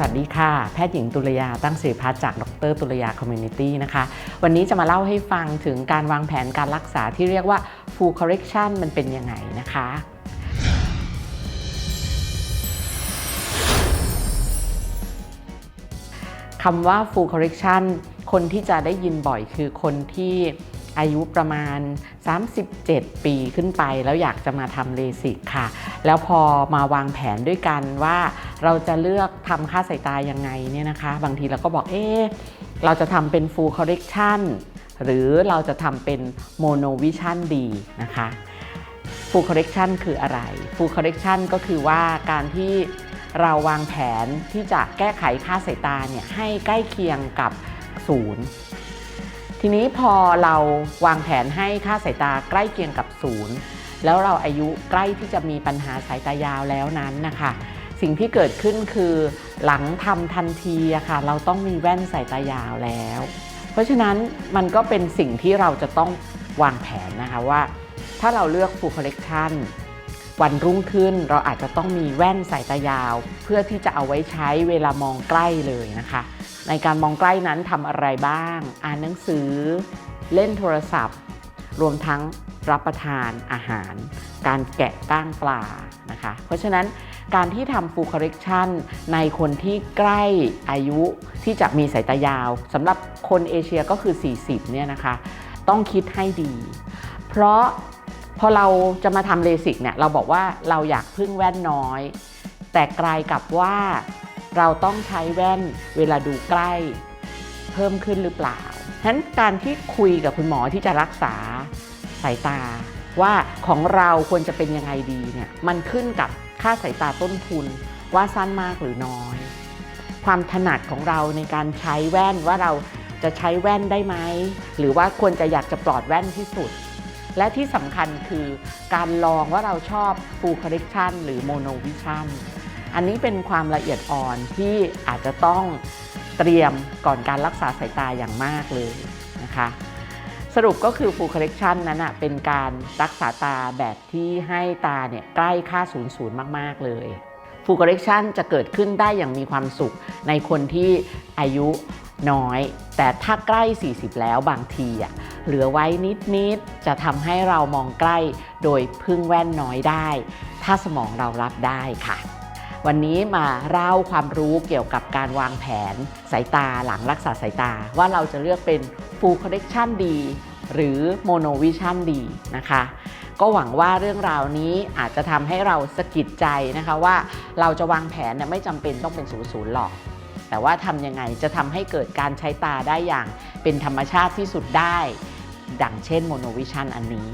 สวัสดีค่ะ แพทย์หญิงตุลยาตั้งสิริพัฒจากดรตุลยาคอมมูนิตี้นะคะ วันนี้จะมาเล่าให้ฟังถึงการวางแผนการรักษาที่เรียกว่า full correction มันเป็นยังไงนะคะ คำว่า full correction คนที่จะได้ยินบ่อยคือคนที่ อายุประมาณ 37 ปีขึ้นไป แล้วอยากจะมาทำเลสิกค่ะ แล้วพอมาวางแผนด้วยกันว่าเราจะเลือกทำค่าสายตายังไงเนี่ยนะคะ บางทีเราก็บอกเอ๊เราจะทำเป็น full correction หรือเราจะทำเป็น mono vision ดีนะคะ full correction คืออะไร full correction ก็คือว่าการที่เราวางแผนที่จะแก้ไขค่าสายตาเนี่ยให้ใกล้เคียงกับศูนย์ ทีนี้พอเราวางแผนให้ค่าสายตาใกล้เคียงกับศูนย์แล้วเราอายุใกล้ที่จะมีปัญหาสายตายาวแล้วนั้นนะคะ สิ่งที่เกิดขึ้นคือหลังทำทันทีอะค่ะเราต้องมีแว่นสายตายาวแล้ว เพราะฉะนั้นมันก็เป็นสิ่งที่เราจะต้องวางแผนนะคะว่า ถ้าเราเลือก full collection วันรุ่งขึ้นเราอาจจะต้องมีแว่นสายตายาว เพื่อที่จะเอาไว้ใช้เวลามองใกล้เลยนะคะ ในการมองใกล้นั้นทำอะไรบ้าง อ่านหนังสือ เล่นโทรศัพท์ รวมทั้งรับประทานอาหาร การแกะก้างปลานะคะ เพราะฉะนั้นการที่ทำ full correction ในคนที่ใกล้อายุที่จะมีสายตายาวสำหรับคนเอเชียก็คือ 40เนี่ยนะคะ ต้องคิดให้ดี เพราะ พอเราจะมาทำเลสิกเนี่ยเราบอกว่าเราอยากพึ่งแว่นน้อย แต่กลายกับว่าเราต้องใช้แว่นเวลาดูใกล้ เพิ่มขึ้นหรือเปล่าฉะนั้นการที่คุยกับคุณหมอที่จะรักษาสายตา ว่าของเราควรจะเป็นยังไงดีเนี่ยมันขึ้นกับค่าสายตาต้นทุนว่าสั้นมากหรือน้อย ความถนัดของเราในการใช้แว่นว่าเราจะใช้แว่นได้ไหม หรือว่าควรจะอยากจะปลอดแว่นที่สุด และที่สำคัญคือการลองว่าเราชอบ full correction หรือ mono vision อันนี้เป็นความละเอียดอ่อนที่อาจจะต้องเตรียมก่อนการรักษาสายตาอย่างมากเลยนะคะ สรุปก็คือ full correction นั้นนะเป็นการรักษาตาแบบที่ให้ตาเนี่ยใกล้ค่าศูนย์ศูนย์มาก ๆ เลย full correction จะเกิดขึ้นได้อย่างมีความสุขในคนที่อายุน้อย แต่ถ้าใกล้ 40 แล้วบางทีอะ เหลือไว้นิดๆจะทำให้เรามองใกล้ โดยพึ่งแว่นน้อยได้ ถ้าสมองเรารับได้ค่ะ วันนี้มาเล่าความรู้เกี่ยวกับการวางแผนสายตาหลังรักษาสายตา ว่าเราจะเลือกเป็น full correction ดี หรือ mono vision ดีนะคะก็หวังว่าเรื่องราวนี้อาจจะทำให้เราสะกิดใจนะคะว่าเราจะวางแผนเนี่ยไม่จำเป็นต้องเป็นศูนย์ศูนย์หรอก แต่ว่าทำยังไงจะทำให้เกิดการใช้ตาได้อย่างเป็นธรรมชาติที่สุดได้ ดังเช่น mono vision อันนี้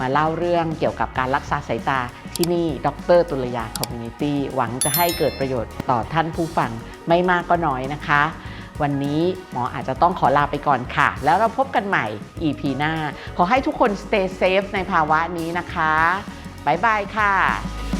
มาเล่าเรื่องเกี่ยวกับการรักษาสายตาที่นี่ดรตุลยาคอมมูนิตี้หวังจะให้เกิดประโยชน์ต่อท่านผู้ฟังไม่มากก็น้อยนะคะ วันนี้หมออาจจะต้องขอลาไปก่อนค่ะ แล้วเราพบกันใหม่ EP หน้า ขอให้ทุกคน stay safe ในภาวะนี้นะคะ บ๊ายบายค่ะ